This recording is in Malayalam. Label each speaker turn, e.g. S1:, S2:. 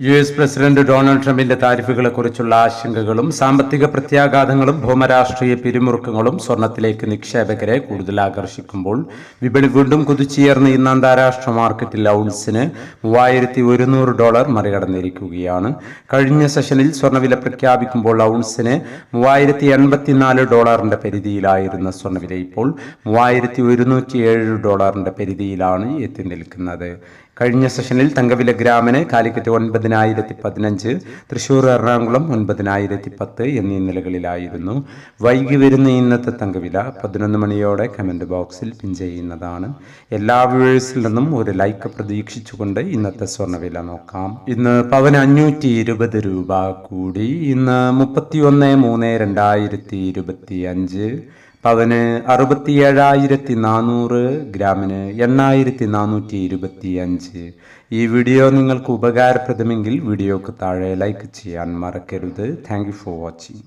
S1: യു എസ് പ്രസിഡന്റ് ഡൊണാൾഡ് ട്രംപിന്റെ താരിഫുകളെക്കുറിച്ചുള്ള ആശങ്കകളും സാമ്പത്തിക പ്രത്യാഘാതങ്ങളും ഭൗമരാഷ്ട്രീയ പിരിമുറുക്കങ്ങളും സ്വർണത്തിലേക്ക് നിക്ഷേപകരെ കൂടുതൽ ആകർഷിക്കുമ്പോൾ വിപണി വീണ്ടും കുതിച്ചുയർന്ന് ഇന്ന് അന്താരാഷ്ട്ര മാർക്കറ്റിൽ ഔൺസിന് മൂവായിരത്തി ഒരുന്നൂറ് ഡോളർ മറികടന്നിരിക്കുകയാണ്. കഴിഞ്ഞ സെഷനിൽ സ്വർണവില പ്രഖ്യാപിക്കുമ്പോൾ ഔൺസിന് മൂവായിരത്തി എൺപത്തിനാല് ഡോളറിന്റെ പരിധിയിലായിരുന്ന സ്വർണവില ഇപ്പോൾ മൂവായിരത്തി ഒരുന്നൂറ്റി ഏഴ് ഡോളറിന്റെ പരിധിയിലാണ് എത്തി നിൽക്കുന്നത്. കഴിഞ്ഞ സെഷനിൽ തങ്കവില ഗ്രാമിന് കാലിക്കറ്റ് ഒൻപതിനായിരത്തി പതിനഞ്ച് തൃശൂർ എറണാകുളം ഒൻപതിനായിരത്തി പത്ത് എന്നീ നിലകളിലായിരുന്നു. വൈകി വരുന്ന ഇന്നത്തെ തങ്കവില പതിനൊന്ന് മണിയോടെ കമന്റ് ബോക്സിൽ പിൻ ചെയ്യുന്നതാണ്. എല്ലാ വ്യൂവേഴ്സിൽ നിന്നും ഒരു ലൈക്ക് പ്രതീക്ഷിച്ചുകൊണ്ട് ഇന്നത്തെ സ്വർണവില നോക്കാം. ഇന്ന് പവൻ അഞ്ഞൂറ്റി ഇരുപത് രൂപ കൂടി. ഇന്ന് മുപ്പത്തി ഒന്ന് മൂന്ന് രണ്ടായിരത്തി ഇരുപത്തി അഞ്ച് പവന് അറുപത്തി ഏഴായിരത്തി നാനൂറ് ഗ്രാമിന് എണ്ണായിരത്തി നാനൂറ്റി ഇരുപത്തി അഞ്ച് ഈ വീഡിയോ നിങ്ങൾക്ക് ഉപകാരപ്രദമെങ്കിൽ വീഡിയോക്ക് താഴെ ലൈക്ക് ചെയ്യാൻ മറക്കരുത്. Thank for watching